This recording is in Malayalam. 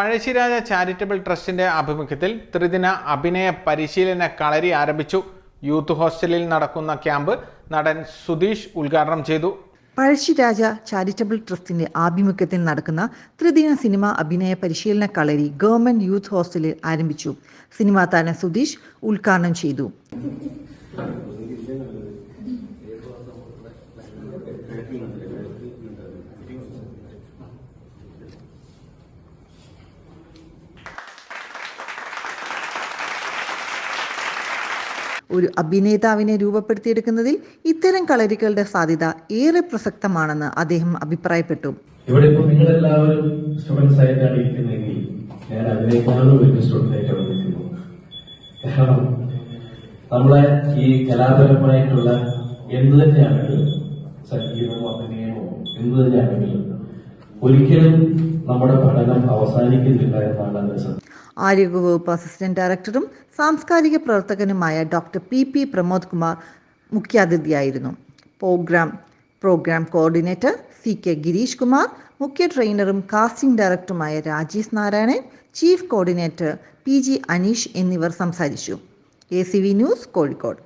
പഴശ്ശിരാജ ചാരിറ്റബിൾ ട്രസ്റ്റിന്റെ ആഭിമുഖ്യത്തിൽ ത്രിദിന അഭിനയ പരിശീലന കളരി ആരംഭിച്ചു. യൂത്ത് ഹോസ്റ്റലിൽ നടക്കുന്ന ക്യാമ്പ് നടൻ സുധീഷ് ഉദ്ഘാടനം ചെയ്തു. പഴശ്ശിരാജ ചാരിറ്റബിൾ ട്രസ്റ്റിന്റെ ആഭിമുഖ്യത്തിൽ നടക്കുന്ന ത്രിദിന സിനിമ അഭിനയ പരിശീലന കളരി ഗവൺമെന്റ് യൂത്ത് ഹോസ്റ്റലിൽ ആരംഭിച്ചു. സിനിമാ താരം സുധീഷ് ഉദ്ഘാടനം ചെയ്തു. ഒരു അഭിനേതാവിനെ രൂപപ്പെടുത്തിയെടുക്കുന്നതിൽ ഇത്തരം കളരികളുടെ സാധ്യത ഏറെ പ്രസക്തമാണെന്ന് അദ്ദേഹം അഭിപ്രായപ്പെട്ടു. ഇവിടെ ഇപ്പോൾ നിങ്ങളെല്ലാവരും സ്റ്റുഡൻസ് ആയിട്ടാണ് ഇരിക്കുന്നതെങ്കിൽ ഞാൻ അതിനേക്കാളും വലിയ സ്റ്റുഡന്റ് ആയിട്ടാണ് നിൽക്കുന്നത് കാരണം നമ്മളെ ഈ കലാപരമായിട്ടുള്ള എന്ത് തന്നെയാണെങ്കിലും സംഗീതമോ അഭിനയമോ എന്ത് തന്നെയാണെങ്കിലും ഒരിക്കലും നമ്മുടെ പഠനം അവസാനിക്കുന്നില്ല എന്നാണ് ആരോഗ്യവകുപ്പ് അസിസ്റ്റന്റ് ഡയറക്ടറും സാംസ്കാരിക പ്രവർത്തകനുമായ doctor P P Pramod Kumar മുഖ്യാതിഥിയായിരുന്നു. Programme programme coordinator C K Girish Kumar മുഖ്യ ട്രെയിനറും കാസ്റ്റിംഗ് ഡയറക്ടറുമായ Rajesh Narayanan chief coordinator P G Aneesh എന്നിവർ സംസാരിച്ചു. A C V news Kozhikode.